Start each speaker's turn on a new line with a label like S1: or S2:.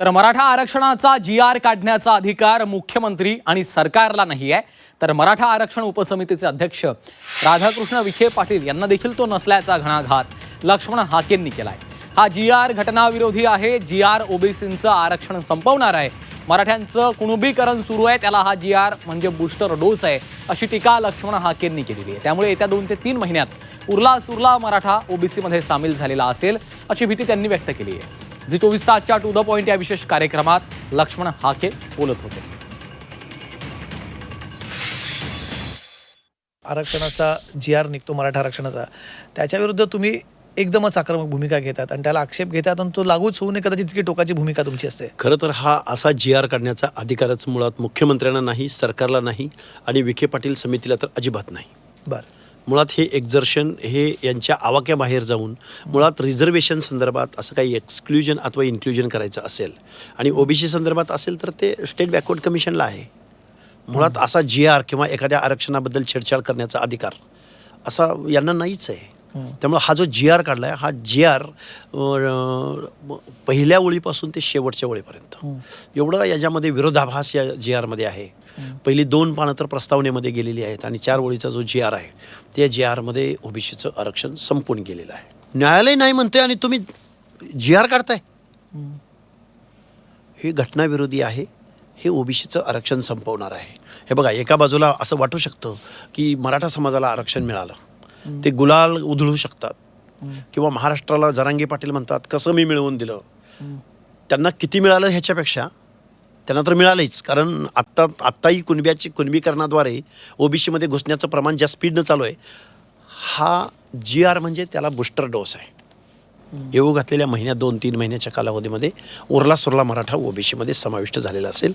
S1: तर मराठा आरक्षणाचा जी आर काढण्याचा अधिकार मुख्यमंत्री आणि सरकारला नाही आहे. तर मराठा आरक्षण उपसमितीचे अध्यक्ष राधाकृष्ण विखे पाटील यांना देखील तो नसल्याचा घणाघात लक्ष्मण हाकेंनी केलाय. हा जी आर घटनाविरोधी आहे. जी आर ओबीसींचं आरक्षण संपवणार आहे. मराठ्यांचं कुणबीकरण सुरू आहे. त्याला हा जी आर म्हणजे बुस्टर डोस आहे अशी टीका लक्ष्मण हाकेंनी केलेली आहे. त्यामुळे येत्या दोन ते तीन महिन्यात उरला सुरला मराठा ओबीसीमध्ये सामील झालेला असेल अशी भीती त्यांनी व्यक्त केली आहे. झी चोवीस तासच्या टू द पॉइंट या विशेष कार्यक्रमात लक्ष्मण हाके बोलत होते.
S2: आरक्षणाचा जी आर निघतो मराठा आरक्षणाचा. त्याच्याविरुद्ध तुम्ही एकदमच आक्रमक भूमिका घेतात आणि त्याला आक्षेप घेतात आणि तो लागूच होऊ नये कदाचित तितकी टोकाची भूमिका तुमची असते.
S3: खरं तर हा असा जी आर काढण्याचा अधिकारच मुळात मुख्यमंत्र्यांना नाही सरकारला नाही आणि विखे पाटील समितीला तर अजिबात नाही.
S2: बरं.
S3: मुळात हे एक्झर्शन हे यांच्या आवाक्याबाहेर जाऊन मुळात रिझर्वेशन संदर्भात असं काही एक्सक्ल्युजन अथवा इन्क्ल्युजन करायचं असेल आणि ओबीसी संदर्भात असेल तर ते स्टेट बॅकवर्ड कमिशनला आहे. मुळात असा जी आर किंवा एखाद्या आरक्षणाबद्दल छेडछाड करण्याचा अधिकार असा यांना नाहीच आहे. त्यामुळे हा जो जी आर काढला आहे हा जी आर पहिल्या ओळीपासून ते शेवटच्या ओळीपर्यंत. एवढं याच्यामध्ये विरोधाभास या जी आरमध्ये आहे. पहिली दोन पानं तर प्रस्तावनेमध्ये गेलेली आहेत आणि चार ओळीचा जो जी आर आहे त्या जी आरमध्ये ओबीसीचं आरक्षण संपून गेलेलं आहे. न्यायालय नाही म्हणते आणि तुम्ही जी आर काढताय. हे घटनाविरोधी आहे हे ओबीसीचं आरक्षण संपवणार आहे. हे बघा एका बाजूला असं वाटू शकतं की मराठा समाजाला आरक्षण मिळालं. ते गुलाल उधळू शकतात. किंवा महाराष्ट्राला जरांगे पाटील म्हणतात कसं मी मिळवून दिलं? त्यांना किती मिळालं ह्याच्यापेक्षा? त्यांना तर मिळालंच. कारण आत्ता आत्ताही कुणब्याची कुणबीकरणाद्वारे ओबीसीमध्ये घुसण्याचं प्रमाण ज्या स्पीडनं चालू आहे हा जी आर म्हणजे त्याला बुस्टर डोस आहे. येऊ घातलेल्या महिन्यात दोन तीन महिन्याच्या कालावधीमध्ये उरला सुरला मराठा ओबीसीमध्ये समाविष्ट झालेला असेल.